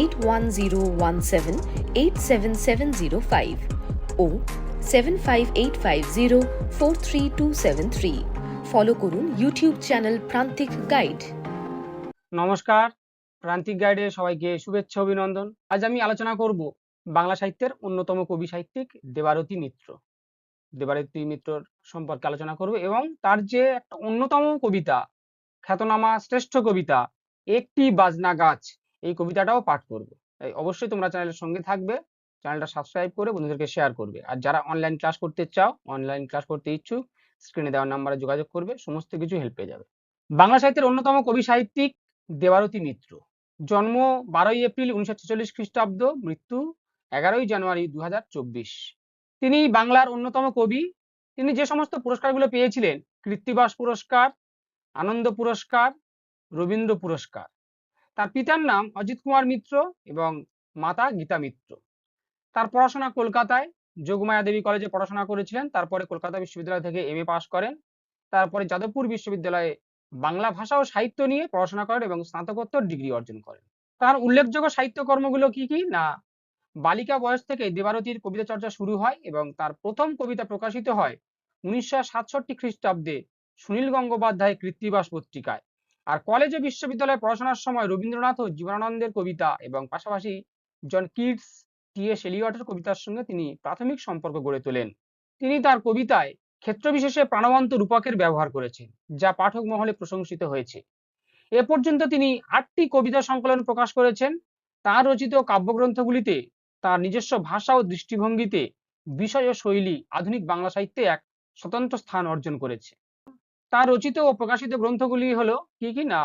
eight one zero one seven eight seven seven zero five ও seven five eight five zero four three two seven three follow করুন YouTube channel Prantik guide নমস্কার প্রান্তিক গাইডে সবাইকে শুভেচ্ছা, অভিনন্দন। আজ আমি আলোচনা করব বাংলা সাহিত্যের অন্যতম কবি সাহিত্যিক দেবারতী মিত্র। দেবারতী মিত্রর সম্পর্কে আলোচনা করব এবং তার যে একটা অন্যতম কবিতা, খ্যাতনামা শ্রেষ্ঠ কবিতা, একটি বাজনা গাছ। এই কবিতাটাও পাঠ করব। তাই অবশ্যই তোমরা চ্যানেলের সঙ্গে থাকবে, চ্যানেলটা সাবস্ক্রাইব করে বন্ধুদেরকে শেয়ার করবে। আর যারা অনলাইন ক্লাস করতে চাও অনলাইন ক্লাস করতে ইচ্ছুক স্ক্রিনে দেওয়ার নাম্বারে যোগাযোগ করবে, সমস্ত কিছু হেল্প পেয়ে যাবে। বাংলা সাহিত্যের অন্যতম কবি সাহিত্যিক দেবারতী মিত্র। জন্ম বারোই এপ্রিল উনিশশো ছেচল্লিশ খ্রিস্টাব্দ, মৃত্যু এগারোই জানুয়ারি দু তিনি বাংলার অন্যতম কবি। তিনি যে সমস্ত পুরস্কারগুলো পেয়েছিলেন, কৃত্তিবাস পুরস্কার, আনন্দ পুরস্কার, রবীন্দ্র পুরস্কার তার পিতার নাম অজিত কুমার মিত্র এবং মাতা গীতা মিত্র। তার পড়াশোনা কলকাতায়। যোগমায়া দেবী কলেজে পড়াশোনা করেছিলেন। তারপরে কলকাতা বিশ্ববিদ্যালয় থেকে এম এ পাশ করেন। তারপরে যাদবপুর বিশ্ববিদ্যালয়ে বাংলা ভাষা ও সাহিত্য নিয়ে পড়াশোনা করেন এবং স্নাতকোত্তর ডিগ্রি অর্জন করেন। তার উল্লেখযোগ্য সাহিত্য কর্মগুলো কি কি? না, বালিকা বয়স থেকে দেবারতীর কবিতা চর্চা শুরু হয় এবং তার প্রথম কবিতা প্রকাশিত হয় উনিশশো সাতষট্টি খ্রিস্টাব্দে সুনীল গঙ্গোপাধ্যায় কৃত্তিবাস পত্রিকায়। আর কলেজ ও বিশ্ববিদ্যালয়ে পড়াশোনার সময় রবীন্দ্রনাথ ও জীবনানন্দের কবিতা এবং পাশাপাশি জন কিটস, টি এস এলিয়টের কবিতার সঙ্গে তিনি প্রাথমিক সম্পর্ক গড়ে তোলেন। তিনি তার কবিতায় ক্ষেত্রবিশেষে প্রাণবন্ত রূপকের ব্যবহার করেছেন, যা পাঠক মহলে প্রশংসিত হয়েছে। এ পর্যন্ত তিনি আটটি কবিতা সংকলন প্রকাশ করেছেন। তার রচিত কাব্যগ্রন্থগুলিতে তার নিজস্ব ভাষা ও দৃষ্টিভঙ্গিতে বিষয় ও শৈলী আধুনিক বাংলা সাহিত্যে এক স্বতন্ত্র স্থান অর্জন করেছে। তার রচিত ও প্রকাশিত গ্রন্থগুলি হলো কি কি না?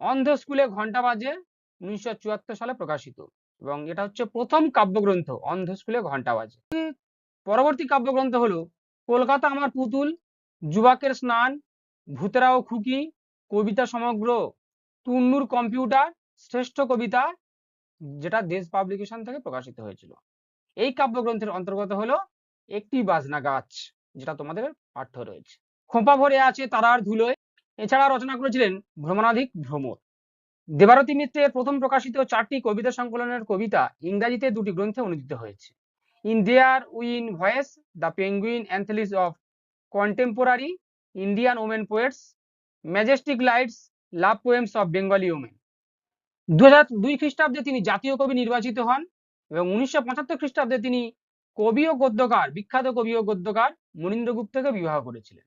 অন্ধ স্কুলে ঘণ্টা বাজে, উনিশশো চুয়াত্তর সালে প্রকাশিত। এবং এটা হচ্ছে প্রথম কাব্যগ্রন্থ, অন্ধ স্কুলে ঘণ্টা বাজে। পরবর্তী কাব্যগ্রন্থ হলো, কলকাতা আমার পুতুল, যুবাকের স্নান, ভূতেরা ও খুকি, কবিতা সমগ্র টুন্নুর কম্পিউটার, শ্রেষ্ঠ কবিতা, যেটা দেশ পাবলিকেশন থেকে প্রকাশিত হয়েছিল। এই কাব্যগ্রন্থের অন্তর্গত হলো, একটি বাজনা গাছ, যেটা তোমাদের পাঠ্য রয়েছে। ভরে আছে তারার ধুলোয়। এছাড়া রচনা করেছিলেন ভ্রমণাধিক ভ্রমর। দেবারতী মিত্রের প্রথম প্রকাশিত চারটি কবিতা সংকলনের কবিতা ইংরাজিতে দুটি গ্রন্থে অনুদিত হয়েছে। In their own voice the Penguin anthology of contemporary Indian women poets majestic lights love poems of Bengali women দু হাজার দুই খ্রিস্টাব্দে তিনি জাতীয় কবি নির্বাচিত হন এবং উনিশশো পঁচাত্তর খ্রিস্টাব্দে তিনি কবি ও গদ্যকার, বিখ্যাত কবি ও গদ্যকার মনীন্দ্রগুপ্তকে বিবাহ করেছিলেন।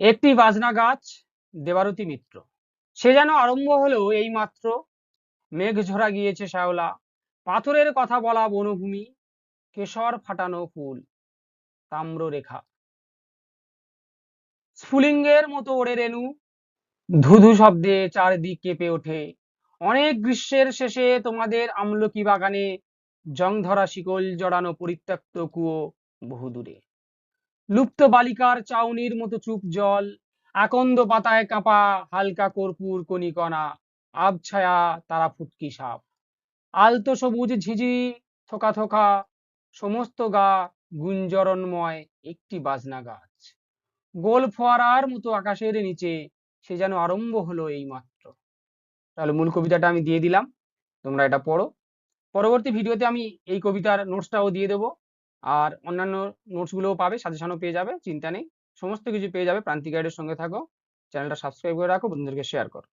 একটি বাজনা গাছ, দেবারতী মিত্র। সে যেন আরম্ভ হলো এই মাত্র মেঘ ঝরা গিয়েছে শ্যাওলা। পাথরের কথা বলা বনভূমি। কেশর ফাটানো ফুল। তাম্র রেখা স্ফুলিঙ্গের মতো ওড়ে রেণু। ধুধু শব্দে চারদিক কেঁপে ওঠে। অনেক গ্রীষ্মের শেষে তোমাদের আমলকি বাগানে জং ধরা শিকল জড়ানো পরিত্যক্ত কুয়ো বহুদূরে। লুপ্ত বালিকার চাউনির মতো চুপ জল, আকন্দ পাতায় কাঁপা হালকা কর্পূর কণিকণা, আবছায়া তারা ফুটকি সাপ। আলতো সবুজ ঝিঝি, থোকা থোকা, সমস্ত গা গুঞ্জরণময় একটি বাজনা গাছ। গোল ফোয়ারার মতো আকাশের নিচে সে যেন আরম্ভ হলো এই মাত্র তাহলে মূল কবিতাটা আমি দিয়ে দিলাম, তোমরা এটা পড়ো। পরবর্তী ভিডিওতে আমি এই কবিতার নোটসটাও দিয়ে দেবো। আর অন্যান্য নোটসগুলোও পাবে সাজেশনও পেয়ে যাবে, চিন্তা নেই। সমস্ত কিছু পেয়ে যাবে প্রান্তিক গাইডের সঙ্গে থাকো। চ্যানেলটা সাবস্ক্রাইব করে রাখো, বন্ধুদেরকে শেয়ার করো।